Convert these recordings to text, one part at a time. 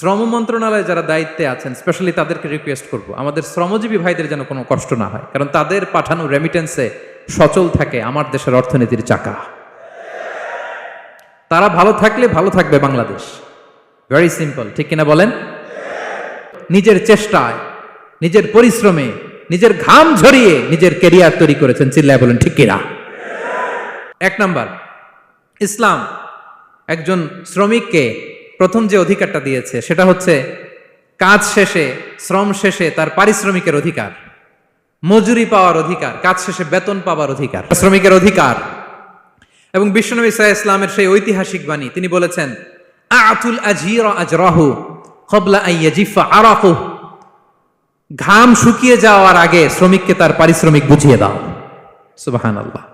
শ্রম মন্ত্রণালয়ে যারা দায়িত্বে আছেন স্পেশালি তাদেরকে রিকোয়েস্ট করব। আমাদের শ্রমজীবী ভাইদের যেন কোনো কষ্ট না হয়, কারণ তাদের পাঠানো রেমিটেন্সে সচল থাকে আমার দেশের অর্থনীতির চাকা। তারা ভালো থাকলে ভালো থাকবে বাংলাদেশ। ভেরি সিম্পল ঠিক কিনা বলেন? নিজের চেষ্টায়, নিজের পরিশ্রমে, নিজের ঘাম ঝরিয়ে নিজের কেরিয়ার তৈরি করেছেন, চিল্লায় বলেন, ঠিক কিনা? এক নাম্বার, ইসলাম একজন শ্রমিককে প্রথম যে অধিকারটা দিয়েছে, সেটা হচ্ছে কাজ শেষে, শ্রম শেষে তার পারিশ্রমিকের অধিকার। মজুরি পাওয়ার অধিকার, কাজ শেষে বেতন পাওয়ার অধিকার শ্রমিকের অধিকার। এবং বিশ্বনবী সাহা ইসলামের সেই ঐতিহাসিক বাণী, তিনি বলেছেন আতুল ঘাম শুকিয়ে যাওয়ার আগে শ্রমিককে তার পারিশ্রমিক বুঝিয়ে দাও। সুবাহান আল্লাহ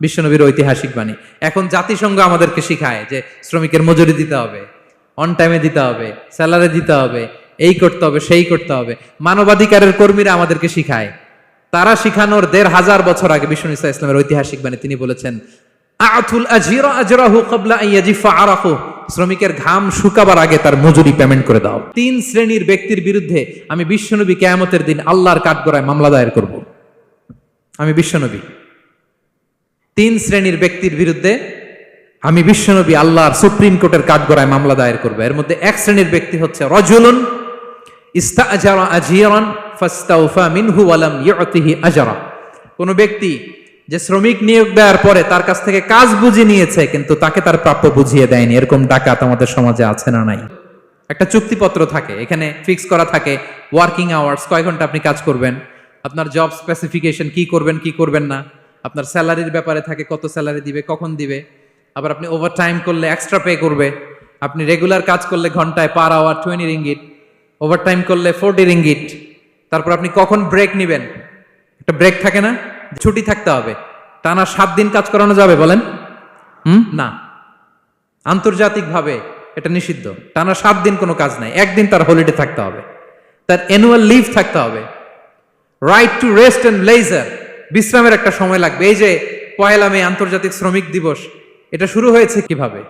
বিশ্বনবীর ঐতিহাসিক বাণী। এখন জাতিসংঘ আমাদেরকে শিখায় যে শ্রমিকের মজুরি দিতে হবে। অন টাইমে দিতে হবে স্যালারি দিতে হবে, এই করতে হবে, সেই করতে হবে। মানবাধিকারের কর্মীরা আমাদেরকে শিখায়। তারা শিখানোর দেড় হাজার বছর আগে বিষ্ণু ইসা ইসলামের ঐতিহাসিক বাণী তিনি বলেছেন শ্রমিকের ঘাম শুকাবার আগে তার মজুরি পেমেন্ট করে দাও। তিন শ্রেণির ব্যক্তির বিরুদ্ধে আমি বিশ্বনবী কিয়ামতের দিন আল্লাহর কাঠগড়ায় মামলা দায়ের করব। আমি বিশ্বনবী। তিন শ্রেণির ব্যক্তির বিরুদ্ধে আমি বিশ্বনবী আল্লাহর সুপ্রিম কোর্টের কাঠগড়ায় মামলা দায়ের করব। এর মধ্যে এক শ্রেণির ব্যক্তি হচ্ছে রজুলুন কোন ব্যক্তি যে শ্রমিক নিয়োগ দেওয়ার পরে তার কাছ থেকে কাজ বুঝে নিয়েছে, কিন্তু তাকে তার প্রাপ্য বুঝিয়ে দেয়নি। এরকম ডাকাত আমাদের সমাজে আছে না নাই? একটা চুক্তিপত্র থাকে, এখানে ফিক্স করা থাকে ওয়ার্কিং আওয়ার্স কয় ঘণ্টা আপনি কাজ করবেন? আপনার জব স্পেসিফিকেশন কি করবেন কি করবেন না? আপনার স্যালারির ব্যাপারে থাকে, কত স্যালারি দিবে, কখন দিবে? আবার আপনি ওভার টাইম করলে এক্সট্রা পে করবে। আপনি রেগুলার কাজ করলে ঘন্টায় per hour twenty ringgit overtime করলে ফোরটি রিঙ্গিট তারপর আপনি কখন ব্রেক নেবেন? একটা ব্রেক থাকে না? ছুটি থাকতে হবে। টানা সাত দিন কাজ করানো যাবে বলেন? হুম? না। আন্তর্জাতিকভাবে এটা নিষিদ্ধ। টানা সাত দিন কোনো কাজ নাই। একদিন তার হলিডে থাকতে হবে। তার অ্যানুয়াল লিভ থাকতে হবে। Right to rest and leisure বিশ্রামের একটা সময় লাগবে। এই যে পয়লা মে আন্তর্জাতিক শ্রমিক দিবস এটা শুরু হয়েছে কীভাবে?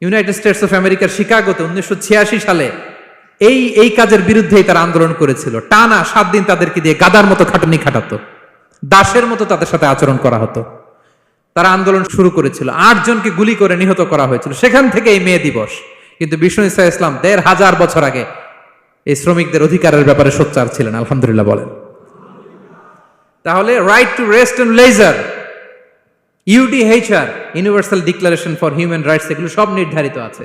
ইউনাইটেড স্টেটস অফ আমেরিকার শিকাগোতে উনিশশো ছিয়াশি সালে এই এই কাজের বিরুদ্ধেই তারা আন্দোলন করেছিল। টানা সাত দিন তাদেরকে দিয়ে গাদার মতো খাটনি খাটাতো। দাসের মতো তাদের সাথে আচরণ করা হতো। তারা আন্দোলন শুরু করেছিল। আট জনকে গুলি করে নিহত করা হয়েছিল। সেখান থেকে এই মে দিবস। কিন্তু বিষ্ণু ইসা ইসলাম দেড় হাজার বছর আগে এই শ্রমিকদের অধিকারের ব্যাপারে সোচ্চার ছিলেন। আলহামদুলিল্লাহ বলেন। তাহলে right to rest and leisure UDHR universal declaration for human rights এগুলো সব নির্ধারিত আছে।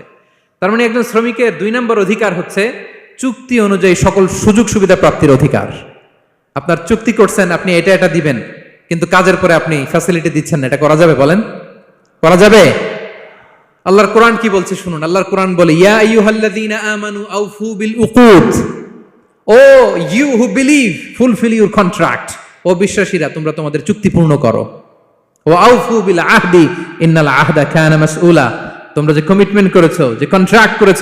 তার মানে একজন শ্রমিকের দুই নম্বর অধিকার হচ্ছে চুক্তি অনুযায়ী সকল সুযোগ সুবিধা প্রাপ্তির অধিকার। আপনার চুক্তি করছেন, আপনি এটা এটা দিবেন, কিন্তু কাজের পরে আপনি ফ্যাসিলিটি দিচ্ছেন না, এটা করা যাবে বলেন? করা যাবে? আল্লাহর কোরআন কি বলছে শুনুন, আল্লাহর কোরআন বলে, ইয়া আইয়ুহাল্লাযীনা আমানু আউফু বিল উকুদ। O you who believe fulfil your contract ও বিশ্বাসীরা, তোমরা তোমাদের চুক্তি পূর্ণ করো। ও আউফু বিল আহদি আহদা কানা মাসউলা। তোমরা যে কমিটমেন্ট করেছ, যে কন্ট্রাক্ট করেছ,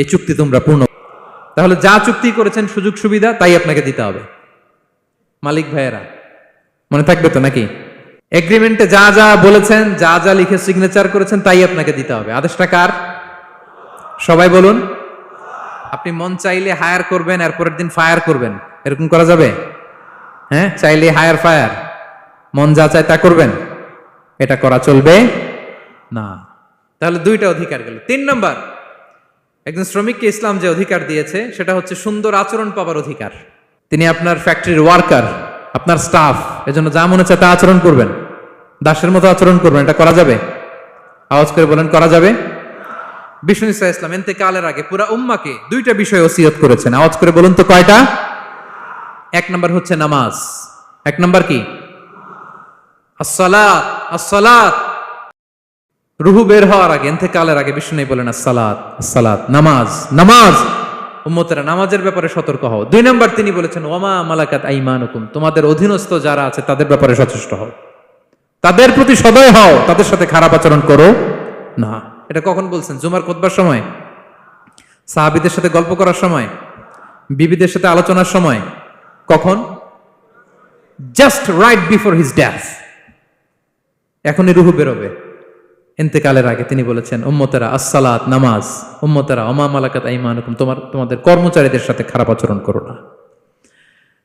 এই চুক্তি তোমরা পূর্ণ তাহলে যা চুক্তি করেছেন সুযোগ সুবিধা, তাই আপনাকে দিতে হবে। মালিক ভাইয়েরা, মনে থাকবে তো নাকি? এগ্রিমেন্টে যা যা বলেছেন, যা যা লিখে সিগনেচার করেছেন, তাই আপনাকে দিতে হবে। আদেশটা কার? সবাই বলুন। আপনি মন চাইলে হায়ার করবেন আর পরের দিন ফায়ার করবেন। এরকম করা যাবে? হ্যাঁ? চাইলে হায়ার ফায়ার মন যা চায় তা করবেন। এটা করা চলবে? না। তাহলে দুইটা অধিকার গেল। তিন নম্বর একজন শ্রমিককে ইসলাম যে অধিকার দিয়েছে সেটা হচ্ছে সুন্দর আচরণ পাবার অধিকার। তিনি আপনার ফ্যাক্টরির ওয়ার্কার আপনার স্টাফ এজন্য যা মনে চায় তা আচরণ করবেন। দাসের মতো আচরণ করবেন এটা করা যাবে? আওয়াজ করে বলেন করা যাবে? বিষ্ণু ইসা ইসলাম এনতে কালের আগে পুরা উম্মাকে দুইটা বিষয় ওসিয়ত করেছেন। আওয়াজ করে বলুন তো কয়টা? এক নম্বর হচ্ছে নামাজ। এক নম্বর কি? রুহু বের হওয়ার আগে এনতে কালের আগে বিষ্ণু বলেন, আসসালাত আসসালাত, নামাজ নামাজ। উম্মতেরা, নামাজের ব্যাপারে সতর্ক হও। দুই নম্বর তিনি বলেছেন ওমা মালাকাত আইমানুকুম। তোমাদের অধীনস্থ যারা আছে, তাদের ব্যাপারে সচেষ্ট হও। তাদের প্রতি সদয় হও, তাদের সাথে খারাপ আচরণ করো না। এটা কখন বলছেন? জুমার কোতবার সময়? সাহাবিদের সাথে গল্প করার সময়? বিবিদের সাথে আলোচনার সময়? কখন? Just right before his death এখনই রুহু বেরোবে। ইন্তেকালের আগে তিনি বলেছেন, উম্মতেরা, আসসালাত, নামাজ, উম্মতেরা অমা মালাকাত আইমানুকুম, তোমার, তোমাদের কর্মচারীদের সাথে খারাপ আচরণ করো না।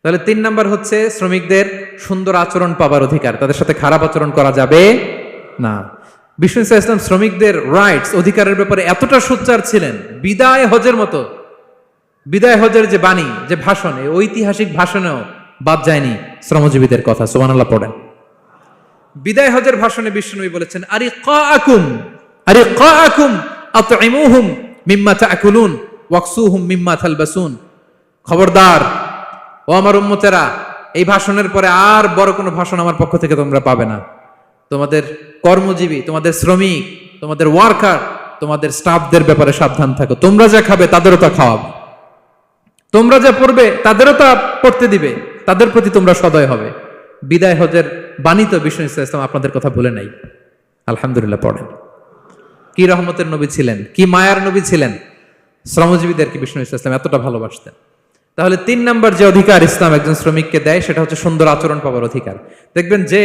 তাহলে তিন নাম্বার হচ্ছে শ্রমিকদের সুন্দর আচরণ পাবার অধিকার। তাদের সাথে খারাপ আচরণ করা যাবে না। বিষ্ণু ইসলাম শ্রমিকদের রাইটস অধিকারের ব্যাপারে এতটা সোচ্চার ছিলেন, বিদায় হজের মতো। বিদায় হজের যে বাণী, যে ভাষণ ঐতিহাসিক ভাষণেও বাদ যায়নি শ্রমজীবীদের কথা। সোমানাল্লাহ পড়েন। বিদায় হজের ভাষণে বিষ্ণুনবী বলেছেন আরে ক আকুম আরে কাকুম আতইমুহুম মিম্মা তাকুলুন, ওয়াকসুহুম মিম্মা তালবাসুন। খবরদার, ও আমার উম্মতেরা, এই ভাষণের পরে আর বড় কোনো ভাষণ আমার পক্ষ থেকে তোমরা পাবে না। তোমাদের কর্মজীবী, তোমাদের শ্রমিক, তোমাদের ওয়ার্কার, তোমাদের স্টাফদের ব্যাপারে সাবধান থাকো। তোমরা যা খাবে, তাদেরও তা খাওয়াবে। তোমরা যা পড়বে, তাদেরও তা পড়তে দিবে। তাদের প্রতি তোমরা সদয় হবে। বিদায় হজের বাণী তো বিষ্ণু ইসলাম আপনাদের কথা ভুলে নাই। আলহামদুলিল্লাহ পড়েন। কি রহমতের নবী ছিলেন? কি মায়ার নবী ছিলেন? শ্রমজীবীদেরকে বিষ্ণু ইসলাম এতটা ভালোবাসতেন? তাহলে তিন নম্বর যে অধিকার ইসলাম একজন শ্রমিককে দেয়, সেটা হচ্ছে সুন্দর আচরণ পাওয়ার অধিকার। দেখবেন যে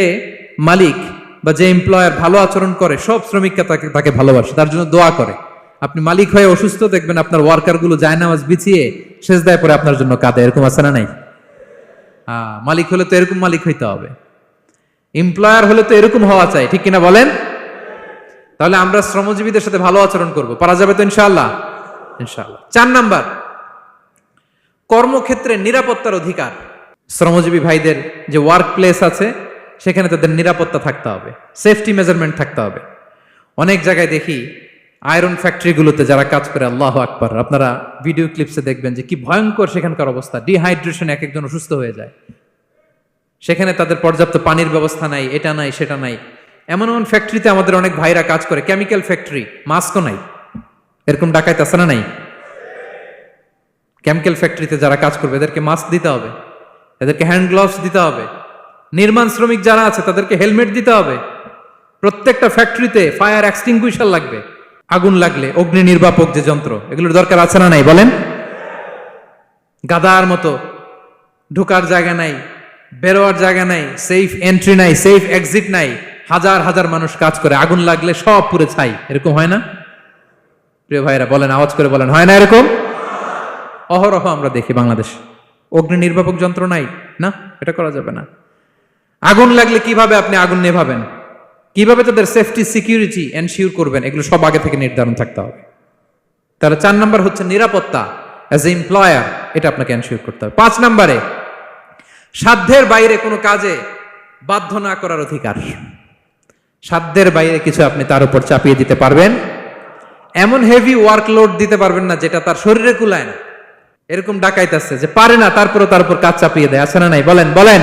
মালিক বা যে এমপ্লয়ার ভালো আচরণ করে, সব শ্রমিককে তাকে তাকে ভালোবাসে, তার জন্য দোয়া করে। আপনি মালিক হয়ে অসুস্থ, দেখবেন আপনার ওয়ার্কারগুলো যায় নামাজ বিছিয়ে শেষ দেয় পরে আপনার জন্য কাঁদে, এরকম আছে না নাই? মালিক হলে তো এরকম মালিক হইতে হবে। এমপ্লয়ার হলে তো এরকম হওয়া চাই, ঠিক কিনা বলেন? তাহলে আমরা শ্রমজীবীদের সাথে ভালো আচরণ করব। পারা যাবে তো ইনশাআল্লাহ? ইনশাআল্লাহ। চার নাম্বার, কর্মক্ষেত্রে নিরাপত্তার অধিকার। শ্রমজীবী ভাইদের যে ওয়ার্ক প্লেস আছে, সেখানে তাদের নিরাপত্তা থাকতে হবে সেফটি মেজারমেন্ট থাকতে হবে। অনেক জায়গায় দেখি আয়রন ফ্যাক্টরিগুলোতে যারা কাজ করে, আল্লাহ আকবার, আপনারা ভিডিও ক্লিপসে দেখবেন যে কি ভয়ঙ্কর সেখানকার অবস্থা। ডিহাইড্রেশন এক একজন অসুস্থ হয়ে যায়। সেখানে তাদের পর্যাপ্ত পানির ব্যবস্থা নাই, এটা নাই, সেটা নাই। এমন এমন ফ্যাক্টরিতে আমাদের অনেক ভাইরা কাজ করে কেমিক্যাল ফ্যাক্টরি মাস্কও নাই। এরকম ডাকাইতে আছে না নাই? কেমিক্যাল ফ্যাক্টরিতে যারা কাজ করবে, এদেরকে মাস্ক দিতে হবে, এদেরকে হ্যান্ড গ্লাভস দিতে হবে। নির্মাণ শ্রমিক যারা আছে, তাদেরকে হেলমেট দিতে হবে। প্রত্যেকটা ফ্যাক্টরিতে ফায়ার এক্সটিংগুইশার লাগবে। আগুন লাগলে, অগ্নি নির্বাপক যে যন্ত্র, এগুলোর দরকার আছে না নাই, বলেন? গাদার মতো, ঢোকার জায়গা নাই। বেরোয়ার জায়গা নাই সেফ এন্ট্রি নাই সেফ এক্সিট নাই। হাজার হাজার মানুষ কাজ করে, আগুন লাগলে সব পুরে ছাই। এরকম হয় না? প্রিয় ভাইরা বলেন, আওয়াজ করে বলেন, হয় না এরকম? অহরহ আমরা দেখি বাংলাদেশ। অগ্নি নির্বাপক যন্ত্র নাই, না? এটা করা যাবে না। আগুন লাগলে কীভাবে আপনি আগুন নেভাবেন? কীভাবে তাদের সেফটি সিকিউরিটি এনশিওর করবেন? এগুলো সব আগে থেকে নির্ধারণ থাকতে হবে। তাহলে চার নাম্বার হচ্ছে নিরাপত্তা অ্যাজ এ এমপ্লয়ার এটা আপনাকে এনশিওর করতে হবে। পাঁচ নাম্বারে সাধ্যের বাইরে কোনো কাজে বাধ্য না করার অধিকার। সাধ্যের বাইরে কিছু আপনি তার উপর চাপিয়ে দিতে পারবেন। এমন হেভি ওয়ার্কলোড দিতে পারবেন না যেটা তার শরীরে কুলায় না। এরকম ডাকাইতেছে যে পারে না তারপরে তার উপর কাজ চাপিয়ে দেয়। আছে না নাই? বলেন বলেন।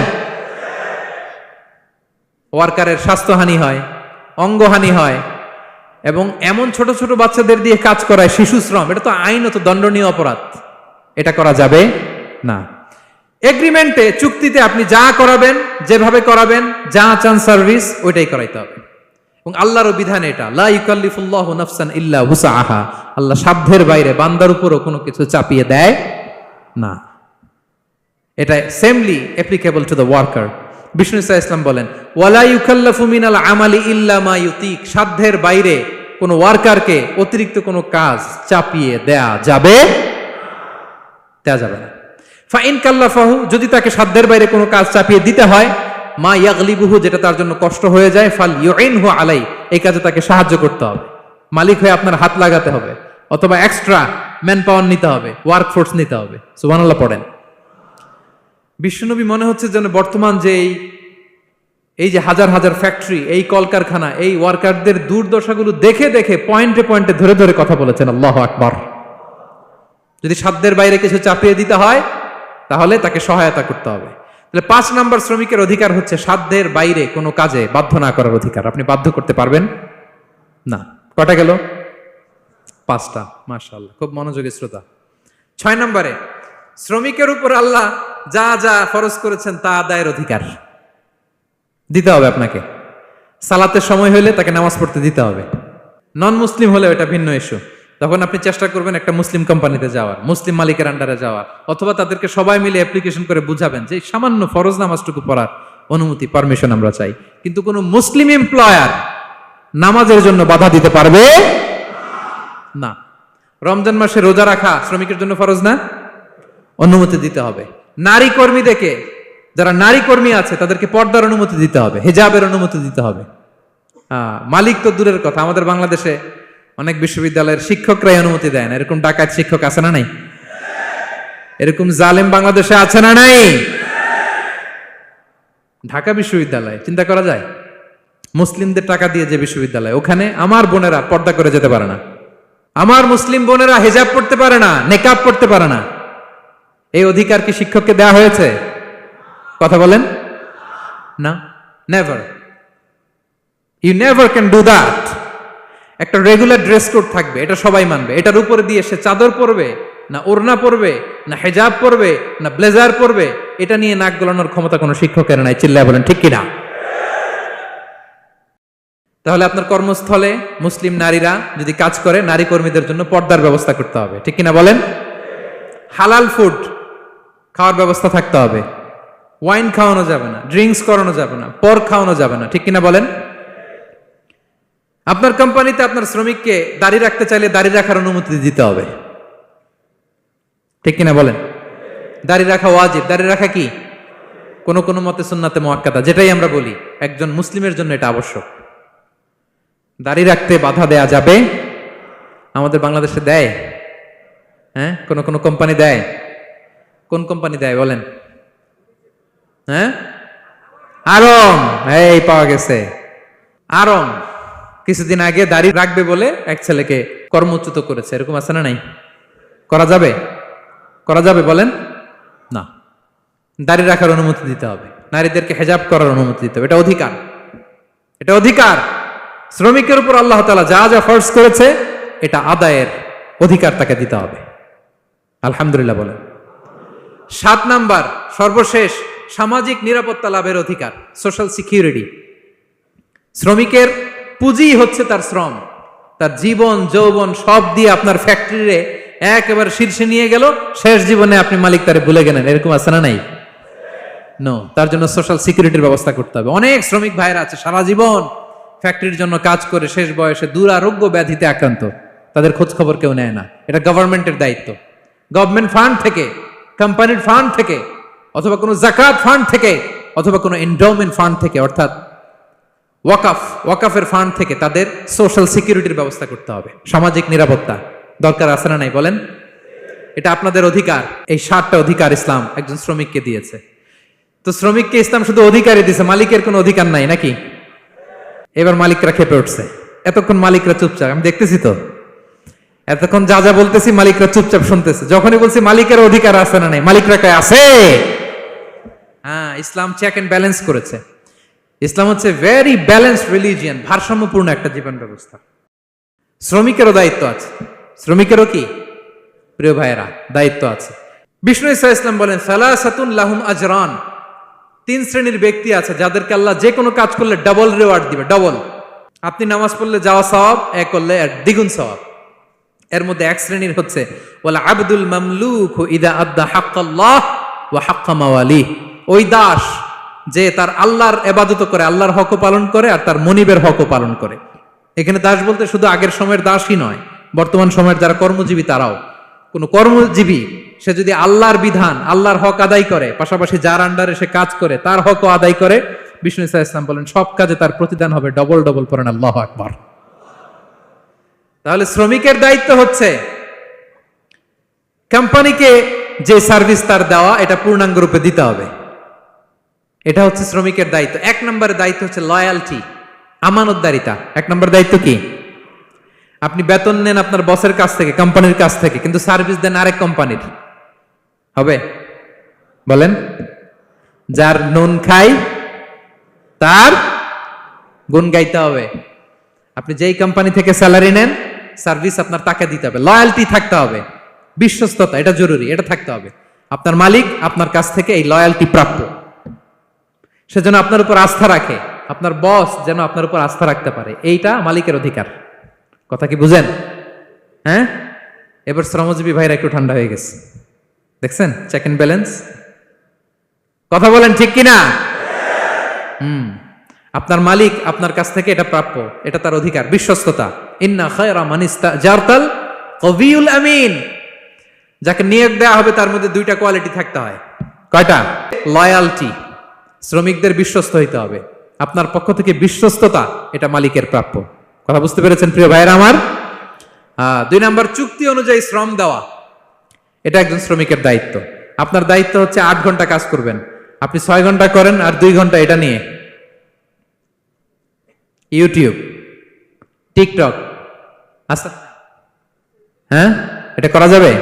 ওয়ার্কারের স্বাস্থ্যহানি হয়, অঙ্গহানি হয় এবং এমন ছোট ছোট বাচ্চাদের দিয়ে কাজ করায় শিশু শ্রম। এটা তো আইনত দণ্ডনীয় অপরাধ। এটা করা যাবে না। এগ্রিমেন্টে চুক্তিতে আপনি যা করাবেন, যেভাবে করাবেন, যা চান সার্ভিস ওইটাই করাইতে হবে। এবং আল্লাহরও বিধান এটা, লা নাফসান ইল্লা হুসাআহা আল্লাহ সাধ্যের বাইরে, বান্দার উপরও কোনো কিছু চাপিয়ে দেয় না। এটা samely applicable to the worker Vishnu ইসা ইসলাম বলেন, ওয়ালা ইউকাল্লাফু মিনাল আমালি ইল্লা মা ইউতিক। সাধ্যের বাইরে কোনো ওয়ার্কারকে অতিরিক্ত কোনো কাজ চাপিয়ে দেয়া যাবে? দেয়া যাবে না। ফাইন কাল্লাফাহু যদি তাকে সাধ্যের বাইরে কোনো কাজ চাপিয়ে দিতে হয়, মা ইয়াগলিবুহু, যেটা তার জন্য কষ্ট হয়ে যায়, ফাল ইউইনহু আলাই, এই কাজে তাকে সাহায্য করতে হবে। মালিক হয়ে আপনার হাত লাগাতে হবে, অথবা এক্সট্রা ম্যান পাওয়ার নিতে হবে ওয়ার্ক ফোর্স নিতে হবে। সুবহানাল্লাহ পড়েন। বিশ্বনবী মনে হচ্ছে যেন বর্তমান যে এই এই যে হাজার হাজার ফ্যাক্টরি এই কলকারখানা, এই ওয়ার্কারদের দুর্দশাগুলো দেখে দেখে পয়েন্টে পয়েন্টে ধরে ধরে কথা বলেছেন, আল্লাহ আকবার। যদি সাধ্যের বাইরে কিছু চাপিয়ে দিতে হয় তাহলে তাকে সহায়তা করতে হবে। তাহলে পাঁচ নাম্বার শ্রমিকের অধিকার হচ্ছে সাধ্যের বাইরে কোনো কাজে বাধ্য না করার অধিকার। আপনি বাধ্য করতে পারবেন? না। কটা গেল? পাঁচটা। মার্শাল খুব মনোযোগী শ্রোতা। ছয় নম্বরে, শ্রমিকের উপর আল্লাহ যা যা ফরজ করেছেন তা আদায়ের অধিকার। দিতে হবে আপনাকে। সালাতের সময় হলে তাকে নামাজ পড়তে দিতে হবে। নন মুসলিম হলে এটা ভিন্ন ইস্যু তখন আপনি চেষ্টা করবেন একটা মুসলিম কোম্পানিতে যাওয়ার, মুসলিম মালিকের আন্ডারে যাওয়ার, অথবা তাদেরকে সবাই মিলে অ্যাপ্লিকেশন করে বুঝাবেন যে সামান্য ফরজ নামাজটুকু পড়ার অনুমতি পারমিশন আমরা চাই। কিন্তু কোনো মুসলিম এমপ্লয়ার নামাজের জন্য বাধা দিতে পারবে না। রমজান মাসে রোজা রাখা শ্রমিকের জন্য ফরজ না? অনুমতি দিতে হবে। নারী কর্মীদেরকে যারা নারী কর্মী আছে, তাদেরকে পর্দার অনুমতি দিতে হবে, হেজাবের অনুমতি দিতে হবে। মালিক তো দূরের কথা, আমাদের বাংলাদেশে অনেক বিশ্ববিদ্যালয়ের শিক্ষকরাই অনুমতি দেয় না এরকম ডাকাত শিক্ষক আছে না নাই? এরকম জালেম বাংলাদেশে আছে না নাই? ঢাকা বিশ্ববিদ্যালয়, চিন্তা করা যায়? মুসলিমদের টাকা দিয়ে যে বিশ্ববিদ্যালয়, ওখানে আমার বোনেরা পর্দা করে যেতে পারে না। আমার মুসলিম বোনেরা হেজাব পড়তে পারে না, নেকাব পড়তে পারে না। এই অধিকার কি শিক্ষককে দেয়া হয়েছে? কথা বলেন। না never you never can do that একটা রেগুলার ড্রেস কোড থাকবে, এটা সবাই মানবে। এটার উপরে দিয়ে সে চাদর পরবে, না ওড়না পরবে, না হেজাব পরবে, না ব্লেজার পরবে, এটা নিয়ে নাক গলানোর ক্ষমতা কোনো শিক্ষকের নাই, চিল্লায় বলেন, ঠিক কিনা? তাহলে আপনার কর্মস্থলে মুসলিম নারীরা যদি কাজ করে, নারী কর্মীদের জন্য পর্দার ব্যবস্থা করতে হবে, ঠিক কিনা বলেন? হালাল ফুড খাওয়ার ব্যবস্থা থাকতে হবে। ওয়াইন খাওয়ানো যাবে না ড্রিঙ্কস করানো যাবে না পর খাওয়ানো যাবে না, ঠিক কিনা বলেন? আপনার কোম্পানিতে আপনার শ্রমিককে দাড়ি রাখতে চাইলে দাড়ি রাখার অনুমতি দিতে হবে। ঠিক কিনা বলেন? দাড়ি রাখা ওয়াজিব। দাড়ি রাখা কি? কোন কোন মতে সুন্নাতে মোয়াক্কাদা, যেটাই আমরা বলি। একজন মুসলিমের জন্য এটা আবশ্যক। দাড়ি রাখতে বাধা দেয়া যাবে? আমাদের বাংলাদেশে দেয়? হ্যাঁ? কোনো কোনো কোম্পানি দেয়? কোন কোম্পানি দেয় বলেন? হ্যাঁ? আরম! এই, পাওয়া গেছে। আরম! কিছুদিন আগে দাড়ি রাখবে বলে এক ছেলেকে কর্মচ্যুত করেছে। এরকম আছে না নাই? করা যাবে? করা যাবে বলেন? না। দাড়ি রাখার অনুমতি দিতে হবে। নারীদেরকে হেজাব করার অনুমতি দিতে হবে। এটা অধিকার। এটা অধিকার। শ্রমিকের উপর আল্লাহ তালা যা যা ফর্স করেছে, এটা আদায়ের অধিকার তাকে দিতে হবে। আলহামদুলিল্লাহ বলেন। সাত নাম্বার, সর্বশেষ, সামাজিক নিরাপত্তা লাভের অধিকার সোশ্যাল সিকিউরিটি শ্রমিকের পুঁজি হচ্ছে তার শ্রম। তার জীবন, যৌবন সব দিয়ে আপনার ফ্যাক্টরিরে একেবারে শীর্ষে নিয়ে গেল। শেষ জীবনে আপনি মালিক তারে ভুলে গেলেন। এরকম আছে না নাই? নো তার জন্য সোশ্যাল সিকিউরিটির ব্যবস্থা করতে হবে। অনেক শ্রমিক ভাইরা আছে, সারা জীবন ফ্যাক্টরির জন্য কাজ করে শেষ বয়সে দুরারোগ্য ব্যাধিতে আক্রান্ত। তাদের খোঁজ খবর কেউ নেয় না। এটা গভর্নমেন্টের দায়িত্ব। গভর্নমেন্ট ফান্ড থেকে কোম্পানির ফান্ড থেকে, অথবা কোনো জাকাত ফান্ড থেকে, অথবা কোনো এন্ডোমেন্ট ফান্ড থেকে, অর্থাৎ ওয়াকাফ, ওয়াকাফের ফান্ড থেকে তাদের সোশ্যাল সিকিউরিটির ব্যবস্থা করতে হবে। সামাজিক নিরাপত্তা দরকার আছে না নাই বলেন? এটা আপনাদের অধিকার। এই সাতটা অধিকার ইসলাম একজন শ্রমিককে দিয়েছে। তো শ্রমিককে ইসলাম শুধু অধিকারই দিয়েছে মালিকের কোনো অধিকার নাই নাকি? এবার মালিকরা খেপে উঠছে। এতক্ষণ মালিকরা চুপচাপ, আমি দেখতেছি তো। এতক্ষণ যা যা বলতেছি মালিকরা চুপচাপ শুনতেছে। যখনই বলছি মালিকের অধিকার আছে না নাই, মালিকরা কয়, আছে! হ্যাঁ ইসলাম চেক এন্ড ব্যালেন্স করেছে। ইসলাম হচ্ছে ভেরি ব্যালেন্স রিলিজিয়ান ভারসাম্যপূর্ণ একটা জীবন ব্যবস্থা শ্রমিকেরও দায়িত্ব আছে। শ্রমিকেরও কি? প্রিয় ভাইয়েরা, দায়িত্ব আছে। বিষ্ণু ইসা ইসলাম বলেন, সালাসাতুন লাহুম আজরান। তিন শ্রেণির ব্যক্তি আছে যাদেরকে আল্লাহ যে কোনো কাজ করলে ডাবল রেওয়ার্ড দিবে ডাবল আপনি নামাজ পড়লে যাওয়া সওয়াব এক করলে দ্বিগুণ সওয়াব। এর মধ্যে এক শ্রেণির হচ্ছে ওলা আব্দুল মামলুক ইদা আদা হাক্কাল্লাহ ওয়া হাক্কা মাওয়ালি ওই দাস যে তার আল্লাহর এবাদত করে, আল্লাহর হক পালন করে আর তার মনিবের হক পালন করে। এখানে দাস বলতে শুধু আগের সময়ের দাসই নয়, বর্তমান সময়ের যারা কর্মজীবী তারাও। কোন কর্মজীবী, সে যদি আল্লাহর বিধান, আল্লাহর হক আদায় করে, পাশাপাশি যার আন্ডারে সে কাজ করে, তার হকও আদায় করে, বিষ্ণু ইসা ইসলাম বলেন, সব কাজে তার প্রতিদান হবে ডবল ডবল পড়েন, আল্লাহ আকবার। তাহলে শ্রমিকের দায়িত্ব হচ্ছে কোম্পানিকে যে সার্ভিস তার দেওয়া, এটা পূর্ণাঙ্গ রূপে দিতে হবে। এটা হচ্ছে শ্রমিকের দায়িত্ব। এক নম্বরের দায়িত্ব হচ্ছে লয়ালটি আমানতদারিতা। এক নম্বর দায়িত্ব কি? আপনি বেতন নেন আপনার বসের কাছ থেকে কোম্পানির কাছ থেকে, কিন্তু সার্ভিস দেন আরেক কোম্পানির হবে? বলেন। যার নুন খাই তার গুণ গাইতে হবে। আপনি যেই কোম্পানি থেকে স্যালারি নেন সার্ভিস আপনার তাকে দিতে হবে। লয়ালটি থাকতে হবে। বিশ্বস্ততা, এটা জরুরি, এটা থাকতে হবে। আপনার মালিক আপনার কাছ থেকে এই লয়ালটি প্রাপ্য। সেজন্য আপনার উপর আস্থা রাখে, আপনার বস যেন আপনার উপর আস্থা রাখতে পারে। এইটা মালিকের অধিকার। কথা কি বুঝেন? হ্যাঁ? এবার শ্রমজীবী ভাইরা একটু ঠান্ডা হয়ে গেছে। দেখছেন? চেক এন্ড ব্যালেন্স কথা বলেন ঠিক কিনা? হুম। আপনার মালিক আপনার কাছ থেকে এটা প্রাপ্য, এটা তার অধিকার, বিশ্বস্ততা। ইন্না খায়রা মানিস্তা জারতাল কবিউল আমিন। যাকে নিয়োগ দেওয়া হবে তার মধ্যে দুইটা কোয়ালিটি থাকতে হয়। কয়টা? লয়ালটি শ্রমিকদের বিশ্বস্ত হইতে হবে। আপনার পক্ষ থেকে বিশ্বস্ততা, এটা মালিকের প্রাপ্য। কথা বুঝতে পেরেছেন প্রিয় ভাইয়ের আমার? দুই নাম্বার, চুক্তি অনুযায়ী শ্রম দেওয়া। এটা একজন শ্রমিকের দায়িত্ব। আপনার দায়িত্ব হচ্ছে আট ঘণ্টা কাজ করবেন। আপনি ছয় ঘণ্টা করেন আর দুই ঘণ্টা এটা নিয়ে। YouTube, TikTok. আচ্ছা। হ্যাঁ? এটা করা যাবে?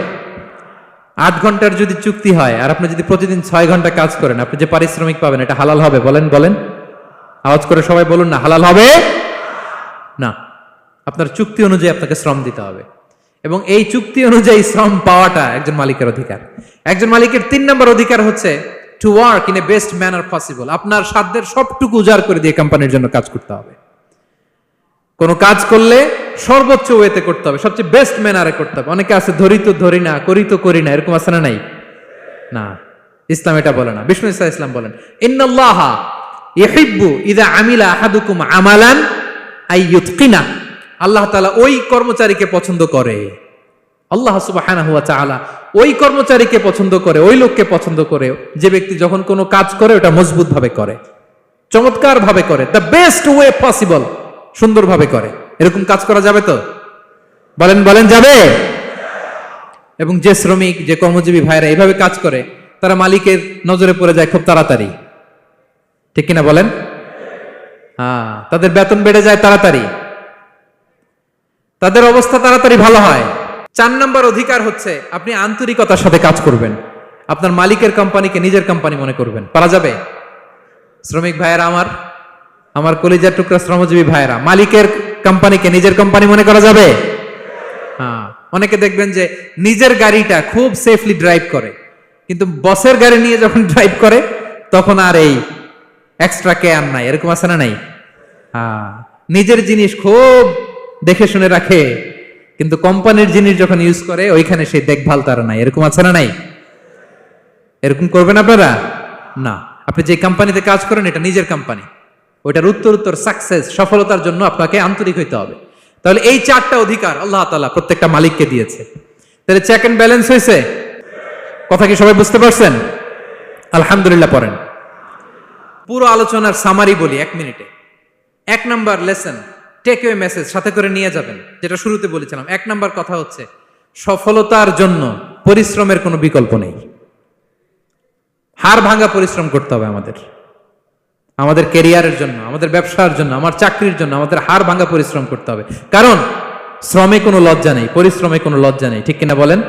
আট ঘণ্টার যদি চুক্তি হয়, আর আপনি যদি প্রতিদিন ছয় ঘণ্টা কাজ করেন, আপনি যে পারিশ্রমিক পাবেন, এটা হালাল হবে, বলেন বলেন। আওয়াজ করে সবাই বলুন না, হালাল হবে? না। আপনার চুক্তি অনুযায়ী আপনাকে শ্রম দিতে হবে। এবং এই চুক্তি অনুযায়ী শ্রম পাওয়াটা একজন মালিকের অধিকার। একজন মালিকের তিন নম্বর অধিকার হচ্ছে to work in a best manner possible আপনার সাধ্যের সবটুকু উজাড় করে দিয়ে কোম্পানির জন্য কাজ করতে হবে। কোন কাজ করলে সর্বোচ্চ ওয়েতে করতে হবে, সবচেয়ে বেস্ট ম্যানারে করতে হবে। অনেকে আছে, ধরি তো ধরি না, করি তো করি না এরকম আছে না নাই? না, ইসলাম এটা বলে না। বিষ্ণু ইসা ইসলাম বলেন, ইন্নাল্লাহ ইহিব্বু ইদা আমিলা আহাদুকুম আমালান আইয়ুতকিনা আল্লাহ তাআলা ওই কর্মচারীকে পছন্দ করে। আল্লাহ সুবহানাহু ওয়া তাআলা ওই কর্মচারীকে পছন্দ করে, ওই লোককে পছন্দ করে, যে ব্যক্তি যখন কোনো কাজ করে, ওটা মজবুত ভাবে করে চমৎকার ভাবে করে দ্য বেস্ট ওয়ে পসিবল সুন্দরভাবে করে। এরকম কাজ করা যাবে তো? বলেন বলেন, যাবে? এবং যে শ্রমিক, যে কর্মজীবী ভাইরা এইভাবে কাজ করে, তারা মালিকের নজরে পড়ে যায় খুব তাড়াতাড়ি। ঠিক কিনা বলেন? হ্যাঁ তাদের বেতন বেড়ে যায় তাড়াতাড়ি। তাদের অবস্থা তাড়াতাড়ি ভালো হয়। চার নম্বর অধিকার হচ্ছে, আপনি আন্তরিকতার সাথে কাজ করবেন। আপনার মালিকের কোম্পানিকে নিজের কোম্পানি মনে করবেন। পারা যাবে? শ্রমিক ভাইয়েরা আমার আমার কলিজার টুকরা শ্রমজীবী ভাইরা মালিকের কোম্পানিকে নিজের কোম্পানি মনে করা যাবে? হ্যাঁ অনেকে দেখবেন যে নিজের গাড়িটা খুব সেফলি ড্রাইভ করে, কিন্তু বসের গাড়ি নিয়ে যখন ড্রাইভ করে, তখন আর এই এক্সট্রা কেয়ার নাই, এরকম আছে না নাই? হ্যাঁ নিজের জিনিস খুব দেখে শুনে রাখে, কিন্তু কোম্পানির জিনিস যখন ইউজ করে, ওইখানে সেই দেখভাল তার নাই, এরকম আছে না নাই? এরকম করবেন আপনারা? না, আপনি যে কোম্পানিতে কাজ করেন, এটা নিজের কোম্পানি ওইটার উত্তর উত্তর সাকসেস সফলতার জন্য আপনাকে আন্তরিক হইতে হবে। তাহলে এই চারটা অধিকার আল্লাহ তালা প্রত্যেকটা মালিককে দিয়েছে। তাহলে চেক এন্ড ব্যালেন্স হয়েছে কথা কি সবাই বুঝতে পারছেন? আলহামদুলিল্লাহ পড়েন। পুরো আলোচনার সামারি বলি এক মিনিটে। এক number lesson takeaway message সাথে করে নিয়ে যাবেন, যেটা শুরুতে বলেছিলাম। এক নাম্বার কথা হচ্ছে, সফলতার জন্য পরিশ্রমের কোনো বিকল্প নেই। হার ভাঙা পরিশ্রম করতে হবে আমাদের। আমাদের কেরিয়ারের জন্য, আমাদের ব্যবসার জন্য, আমার চাকরির জন্য, আমাদের হার ভাঙা পরিশ্রম করতে হবে। কারণ, শ্রমে কোনো লজ্জা নেই, পরিশ্রমে কোনো লজ্জা নেই, ঠিক কিনা বলেন?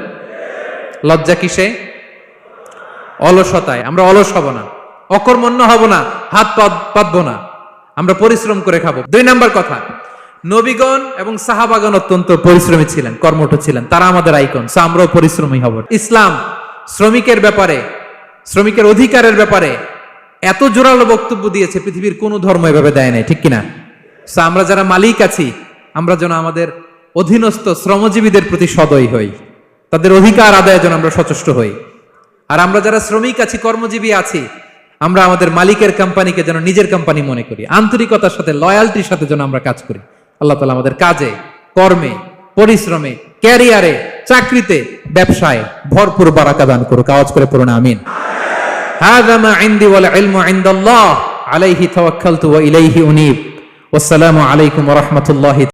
লজ্জা কিসে? অলসতায়, আমরা অলস হব না, অকর্মণ্য হব না, হাত পাত- পাতবো না, আমরা পরিশ্রম করে খাব। দুই নাম্বার কথা, নবীগণ এবং সাহাবাগণ অত্যন্ত পরিশ্রমী ছিলেন, কর্মঠ ছিলেন, তারা আমাদের আইকন, সো আমরাও পরিশ্রমী হব। ইসলাম, শ্রমিকের ব্যাপারে, শ্রমিকের অধিকারের ব্যাপারে এত জোরালো বক্তব্য দিয়েছে, পৃথিবীর কোনো ধর্ম এভাবে দেয় নাই, ঠিক কিনা? আমরা যারা মালিক আছি, আমরা যেন আমাদের অধীনস্থ শ্রমজীবীদের প্রতি সদয় হই, তাদের অধিকার আদায়ের জন্য আমরা সচেষ্ট হই। আর আমরা যারা শ্রমিক আছি, কর্মজীবী আছি, আমরা আমাদের মালিকের কোম্পানিকে যেন নিজের কোম্পানি মনে করি, আন্তরিকতার সাথে লয়ালটির সাথে যেন আমরা কাজ করি। আল্লাহ তালা আমাদের কাজে, কর্মে, পরিশ্রমে ক্যারিয়ারে চাকরিতে, ব্যবসায় ভরপুর বারাকা দান করুক। আওয়াজ করে পড়ুন, আমিন। هذا ما عندي والعلم عند الله. عليه توكلت وإليه أنيب. والسلام عليكم ورحمة الله